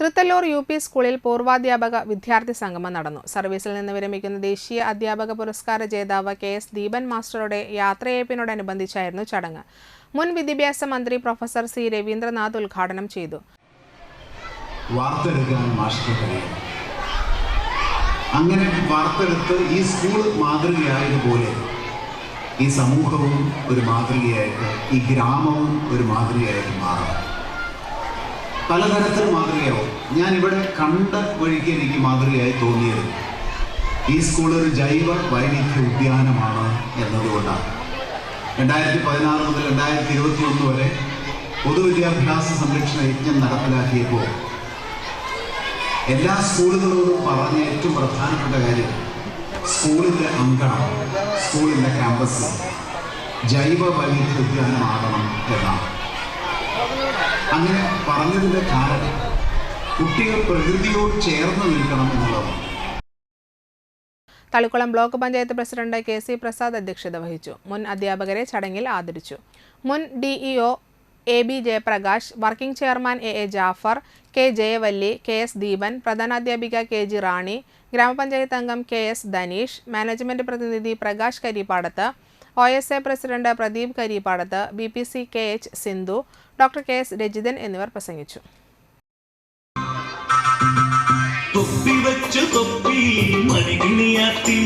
Thrithallur U P സ്കൂളിൽ പൂർവാധ്യാപക വിദ്യാർത്ഥി സംഗമം നടന്നു. സർവീസിൽ നിന്ന് വിരമിക്കുന്ന ദേശീയ അധ്യാപക പുരസ്കാര ജേതാവ് കെ എസ് ദീപൻ മാസ്റ്ററുടെ യാത്രയയപ്പിനോടനുബന്ധിച്ചായിരുന്നു ചടങ്ങ്. മുൻ വിദ്യാഭ്യാസ മന്ത്രി പ്രൊഫസർ സി രവീന്ദ്രനാഥ് ഉദ്ഘാടനം ചെയ്തു. അങ്ങനെ വാർത്തെടുത്ത് ഈ സ്കൂൾ മാതൃകയായതുപോലെ ഈ സമൂഹവും ഒരു മാതൃകയായിട്ട് ഈ ഗ്രാമവും ഒരു മാതൃകയായിട്ട് മാറും പലതരത്തിൽ മാതൃകയാവും. ഞാൻ ഇവിടെ കണ്ട വഴിക്ക് എനിക്ക് മാതൃകയായി തോന്നിയത് ഈ സ്കൂൾ ഒരു ജൈവ വൈവിധ്യ ഉദ്യാനമാണ് എന്നതുകൊണ്ടാണ്. രണ്ടായിരത്തി പതിനാറ് മുതൽ രണ്ടായിരത്തി ഇരുപത്തി ഒന്ന് വരെ പൊതുവിദ്യാഭ്യാസ സംരക്ഷണ യജ്ഞം നടപ്പിലാക്കിയപ്പോൾ എല്ലാ സ്കൂളുകളോടും പറഞ്ഞ ഏറ്റവും പ്രധാനപ്പെട്ട കാര്യം സ്കൂളിന്റെ അങ്കണം സ്കൂളിന്റെ ക്യാമ്പസ് ജൈവ വൈവിധ്യ ഉദ്യാനമാകണം എന്നാണ്. അങ്ങനെ പറഞ്ഞതിന്റെ കാരണം കുട്ടികൾ പ്രകൃതിയോട് ചേർന്ന് നിൽക്കണം എന്നുള്ളതാണ്. Thalikulam block panchayat president K C Prasad അധ്യക്ഷത വഹിച്ചു. മുൻ അധ്യാപകരെ ചടങ്ങിൽ ആദരിച്ചു. മുൻ DEO A B Jayaprakash working chairman A A Jafar K Jayavalli K S Deepan പ്രധാനാധ്യാപിക K G Rani ഗ്രാമപഞ്ചായത്ത് അംഗം കെ എസ് ധനീഷ് മാനേജ്മെന്റ് പ്രതിനിധി Prakash Karippadath O S A president Pradeep Kareepadath B P C K H Sindhu doctor K S Rajithan എന്നിവർ പ്രസംഗിച്ചു. തൊപ്പി മണികിണിയാത്തി